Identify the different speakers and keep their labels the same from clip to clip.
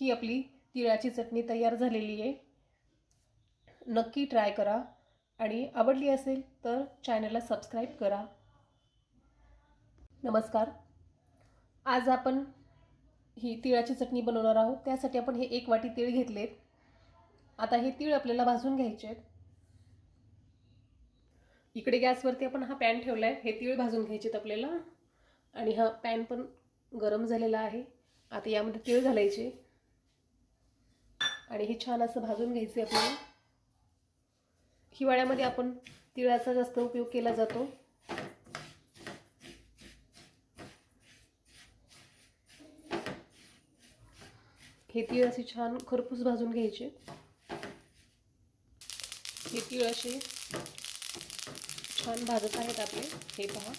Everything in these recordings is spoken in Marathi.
Speaker 1: ही आपली तिळाची चटणी तयार झालेली आहे. नक्की ट्राय करा. आणि आवडली असेल तर चॅनलला सबस्क्राईब करा. नमस्कार. आज आपण ही तिळाची चटणी बनवणार आहोत. त्यासाठी आपण हे एक वाटी तीळ घेतलेत. आता हे तीळ आपल्याला भाजून घ्यायचे आहेत. इकडे गॅसवरती आपण हा पॅन ठेवला आहे हे तीळ भाजून घ्यायचे आहेत आपल्याला. आणि हा पॅन पण गरम झालेला आहे. आता यामध्ये तीळ घालायचे. आणि हे छान असं भाजून घ्यायचे आपल्याला. हिवाळ्यामध्ये आपण तिळाचा जास्त उपयोग केला जातो. हे तीळ असे छान खरपूस भाजून घ्यायचे. हे तीळ असे छान भाजत आहेत आपले. हे पहा.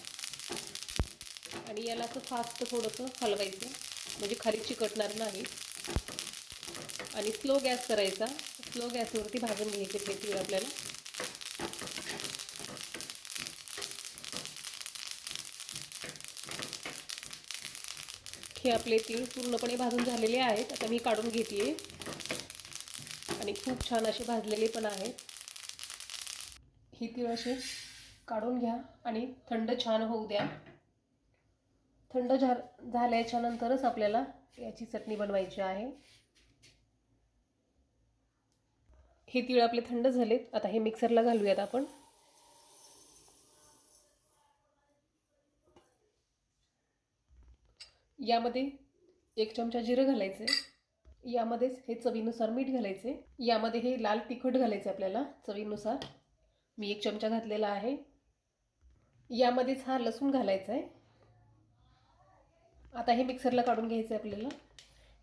Speaker 1: आणि याला असं फास्ट थोडंसं हलवायचं. म्हणजे खाली चिकटणार नाही. आणि स्लो गॅस करायचा. स्लो गॅसवरती भाजून घ्यायचे ते आपल्याला. हे आपले तीळ पूर्णपणे भाजून झालेले आहेत. आता मी काढून घेते आणि खूप छान असे भाजलेले पण आहेत. ही तीळ असे काढून घ्या आणि थंड छान होऊ द्या. थंड झा झाल्याच्या नंतरच आपल्याला याची चटणी बनवायची आहे. हे तीळ आपले थंड झालेत. आता हे मिक्सरला घालूयात आपण. यामध्ये एक चमचा जिरं घालायचे. यामध्येच हे चवीनुसार मीठ घालायचे. यामध्ये हे लाल तिखट घालायचं आपल्याला चवीनुसार. मी एक चमचा घातलेला आहे. यामध्येच हा लसूण घालायचा आहे आता हे मिक्सरला काढून घ्यायचं आहे आपल्याला.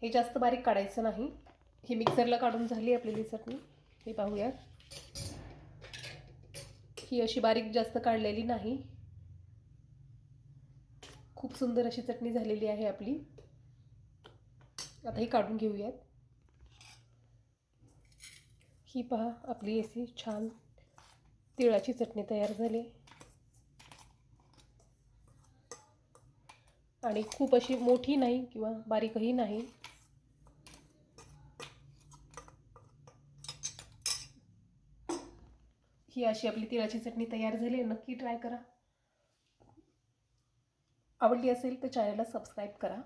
Speaker 1: हे जास्त बारीक काढायचं नाही. ही मिक्सरला काढून झाली आपली चटणी हे पाहूयात. ही अशी बारीक जास्त काढलेली नाही. खूप सुंदर अशी चटणी झालेली आहे आपली. आता ही काढून घेऊयात. ही पहा आपली अशी छान तिळाची चटणी तयार झाली. आणि खूप अशी मोठी नाही किंवा बारीकही नाही. ही अशी आपली तिळाची चटणी तयार झाली आहे नक्की ट्राय करा. आवडली असेल तर चॅनलला सबस्क्राईब करा.